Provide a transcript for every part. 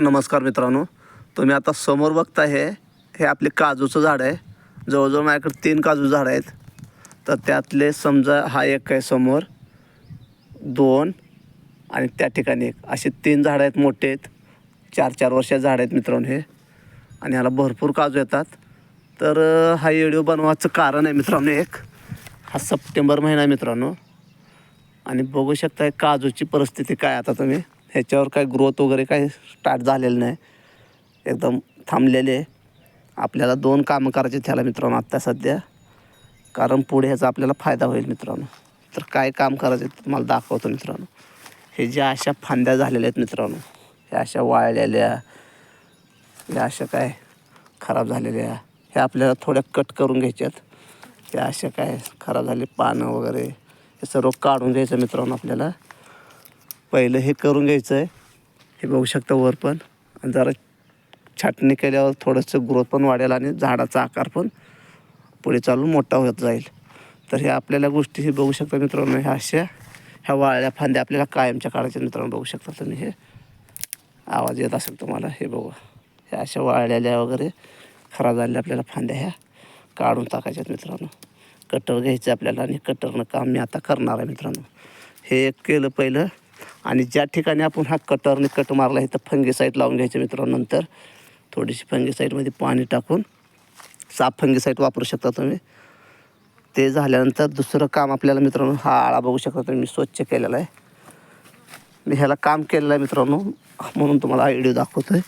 नमस्कार मित्रांनो. तुम्ही आता समोर बघताय हे हे आपले काजूचं झाड आहे. जवळजवळ माझ्याकडे तीन काजू झाड आहेत. तर त्यातले समजा हा एक आहे समोर दोन आणि त्या ठिकाणी एक. असे तीन झाडं आहेत मोठे आहेत. चार चार वर्षाचे झाड आहेत मित्रांनो हे. आणि ह्याला भरपूर काजू येतात. तर हा व्हिडिओ बनवायचं कारण आहे मित्रांनो एक. हा सप्टेंबर महिना आहे मित्रांनो. आणि बघू शकता काजूची परिस्थिती काय आता तुम्ही. ह्याच्यावर काय ग्रोथ वगैरे काय स्टार्ट झालेलं नाही. एकदम थांबलेले. आपल्याला दोन कामं करायचे त्याला मित्रांनो आत्ता सध्या. कारण पुढे ह्याचा आपल्याला फायदा होईल मित्रांनो. तर काय काम करायचं ते तुम्हाला दाखवतो मित्रांनो. हे ज्या अशा फांद्या झालेल्या आहेत मित्रांनो. ह्या अशा वाळलेल्या. या अशा काय खराब झालेल्या. ह्या आपल्याला थोड्या कट करून घ्यायच्यात ह्या अशा काय खराब झाले पानं वगैरे. हे सर्व काढून घ्यायचं मित्रांनो आपल्याला. पहिलं हे करून घ्यायचं आहे. हे बघू शकता वर पण. आणि जरा छाटणी केल्यावर थोडंसं ग्रोथ पण वाढेल आणि झाडाचा आकार पण पुढे चालून मोठा होत जाईल. तर हे आपल्याला गोष्टी हे बघू शकता मित्रांनो ह्या अशा ह्या वाळल्या फांद्या आपल्याला कायमच्या काढायच्या मित्रांनो बघू शकता तुम्ही हे. आवाज येत असेल तुम्हाला हे बघू. ह्या अशा वाळलेल्या वगैरे खराब झालेल्या आपल्याला फांद्या ह्या काढून टाकायच्यात मित्रांनो. कटर घ्यायचं आपल्याला आणि कटरनं काम मी आता करणार आहे मित्रांनो. हे एक केलं पहिलं. आणि ज्या ठिकाणी आपण हा कटरने कट मारला आहे तर फंगीसाईड लावून घ्यायचं मित्रांनो नंतर. थोडीशी फंगीसाईडमध्ये पाणी टाकून साफ फंगीसाईड वापरू शकता तुम्ही. ते झाल्यानंतर दुसरं काम आपल्याला मित्रांनो हा आळा बघू शकता तुम्ही मी स्वच्छ केलेला आहे. मी ह्याला काम केलेलं आहे मित्रांनो म्हणून तुम्हाला हा व्हिडिओ दाखवतो आहे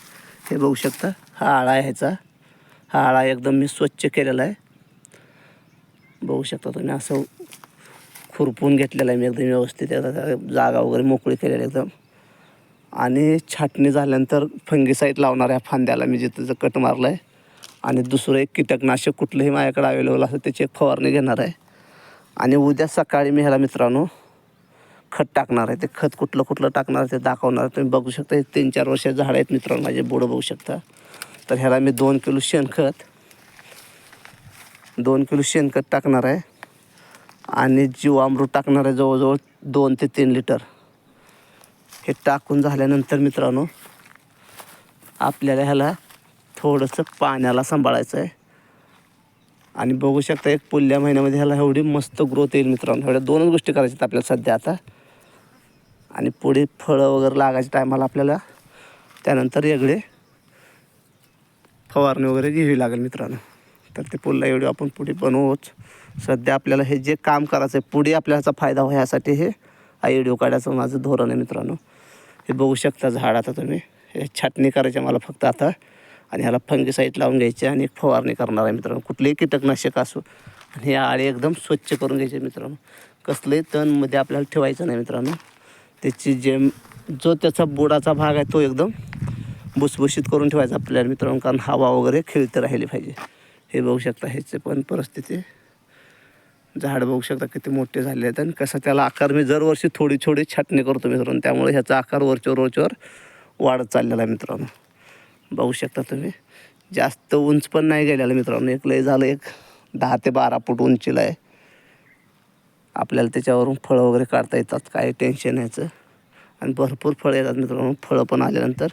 हे बघू शकता हा आळा आहे ह्याचा. हा आळा एकदम मी स्वच्छ केलेला आहे. बघू शकता तुम्ही असं खुरपून घेतलेलं आहे मी एकदम व्यवस्थित. जागा वगैरे मोकळी केलेली एकदम. आणि छाटणी झाल्यानंतर फंगीसाईड लावणार आहे फांद्याला मी जिथं कट मारलं आहे आणि दुसरं एक कीटकनाशक कुठलंही माझ्याकडे अवेलेबल असेल त्याची एक फवारणी घेणार आहे. आणि उद्या सकाळी मी ह्याला मित्रांनो खत टाकणार आहे. ते खत कुठलं कुठलं टाकणार आहे ते दाखवणार आहे. तुम्ही बघू शकता हे तीन चार वर्षाचे झाडं आहेत मित्रांनो माझे बोडं बघू शकता. तर ह्याला मी दोन किलो शेणखत दोन किलो शेणखत टाकणार आहे. आणि जीवामृत टाकणार आहे जवळजवळ दोन ते तीन लिटर. हे टाकून झाल्यानंतर मित्रांनो आपल्याला ह्याला थोडंसं पाण्याला सांभाळायचं आहे आणि बघू शकता एक पुढल्या महिन्यामध्ये ह्याला एवढी मस्त ग्रोथ येईल मित्रांनो. एवढ्या दोनच गोष्टी करायच्यात आपल्याला सध्या आता. आणि पुढे फळं वगैरे लागायच्या टायमाला आपल्याला त्यानंतर वेगळे फवारणी वगैरे घ्यावी लागेल मित्रांनो. तर ते पुढला एवढी आपण पुढे बनवूच. सध्या आपल्याला हे जे काम करायचं आहे पुढे आपल्याला फायदा हो हे आयडिओ काढायचं माझं धोरण आहे मित्रांनो. हे बघू शकता झाड आता तुम्ही. हे छाटणी करायची मला फक्त आता. आणि ह्याला फंगीसाईड लावून घ्यायची आणि एक फवारणी करणार आहे मित्रांनो. कुठलेही कीटकनाशक असो. आणि हे आळे एकदम स्वच्छ करून घ्यायचे मित्रांनो. कसलंही तणमध्ये आपल्याला ठेवायचं नाही मित्रांनो. त्याची जे जो त्याचा बुडाचा भाग आहे तो एकदम भुसभुशीत करून ठेवायचा आपल्याला मित्रांनो. कारण हवा वगैरे खेळते राहिली पाहिजे. हे बघू शकता ह्याचे पण परिस्थिती. झाड बघू शकता किती मोठे झाले आहेत आणि कसं त्याला आकार मी दरवर्षी थोडी थोडी छाटणी करतो मित्रांनो. त्यामुळे ह्याचा आकार वरच्यावर वरच्यावर वाढत चाललेला आहे मित्रांनो. बघू शकता तुम्ही. जास्त उंच पण नाही गेलेलं मित्रांनो. एक लय झालं एक दहा ते बारा फूट उंचीला आहे. आपल्याला त्याच्यावरून फळं वगैरे काढता येतात काय टेन्शन यायचं आणि भरपूर फळं येतात मित्रांनो. फळं पण आल्यानंतर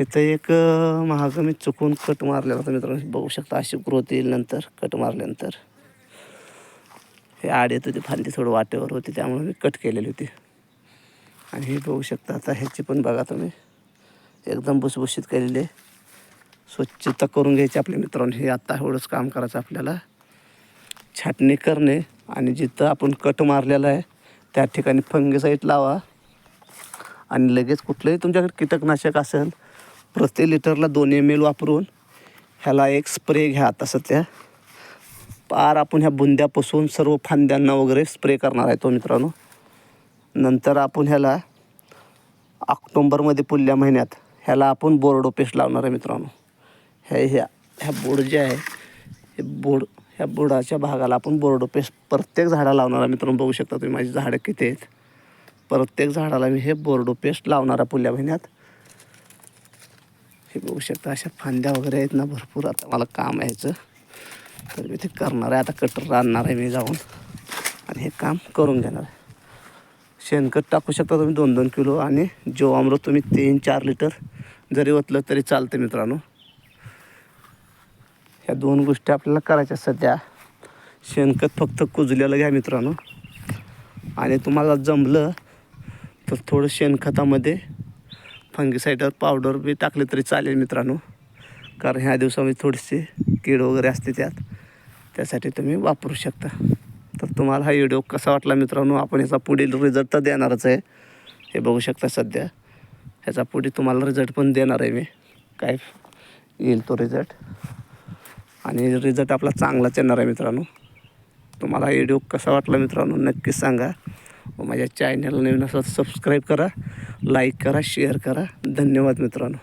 इथं एक महाग मी चुकून कट मारलेला होता मित्रांनो. बघू शकता अशी ग्रोथ येईल नंतर कट मारल्यानंतर. हे आड येत होती फांदी थोडं वाटेवर होती त्यामुळे मी कट केलेली होती. आणि हे बघू शकता आता ह्याची पण बघा तुम्ही. एकदम भुसभुशीत केलेले स्वच्छता करून घ्यायची आपल्या मित्रांनो. हे आत्ता एवढंच काम करायचं आपल्याला. छाटणी करणे आणि जिथं आपण कट मारलेला आहे त्या ठिकाणी फंगीसाईड लावा. आणि लगेच कुठलंही तुमच्याकडे कीटकनाशक असेल प्रति लिटरला दोन एम एल वापरून ह्याला एक स्प्रे घ्या आता सध्या. पार आपण ह्या बुंद्यापासून सर्व फांद्यांना वगैरे स्प्रे करणार आहे तो मित्रांनो. नंतर आपण ह्याला ऑक्टोंबरमध्ये पुढल्या महिन्यात ह्याला आपण बोर्डो पेस्ट लावणार आहे मित्रांनो. ह्या ह्या ह्या बोर्ड जे आहे हे बोर्ड ह्या बोर्डाच्या भागाला आपण बोर्डो पेस्ट प्रत्येक झाडाला लावणार आहे मित्रांनो. बघू शकता तुम्ही माझी झाडं किती आहेत. प्रत्येक झाडाला मी हे बोर्डो पेस्ट लावणार आहे पुढल्या महिन्यात. हे बघू शकता अशा फांद्या वगैरे आहेत ना भरपूर. आता मला काम यायचं तर मी ते करणार आहे. आता कटर आणणार आहे मी जाऊन. आणि हे काम करून घेणार आहे. शेणखत टाकू शकता तुम्ही दोन दोन किलो. आणि अमृत तुम्ही तीन चार लिटर जरी ओतलं तरी चालतं मित्रांनो. ह्या दोन गोष्टी आपल्याला करायच्या सध्या. शेणखत फक्त कुजलेलं घ्या मित्रांनो. आणि तुम्हाला जमलं तर थोडं शेणखतामध्ये फंगीसाईडर पावडर बी टाकले तरी चालेल मित्रांनो. कारण ह्या दिवसामध्ये थोडीशी कीड वगैरे असते त्यात. त्यासाठी तुम्ही वापरू शकता. तर तुम्हाला हा व्हिडिओ कसा वाटला मित्रांनो? आपण याचा पुढील रिझल्ट तर देणारच आहे. हे बघू शकता सध्या. ह्याचा पुढे तुम्हाला रिझल्ट पण देणार आहे मी. काय येईल तो रिझल्ट आणि रिझल्ट आपला चांगलाच येणार आहे मित्रांनो. तुम्हाला हा व्हिडिओ कसा वाटला मित्रांनो? नक्कीच सांगा. व माझ्या चॅनलला नवीन असं सबस्क्राईब करा लाईक करा शेअर करा. धन्यवाद मित्रांनो.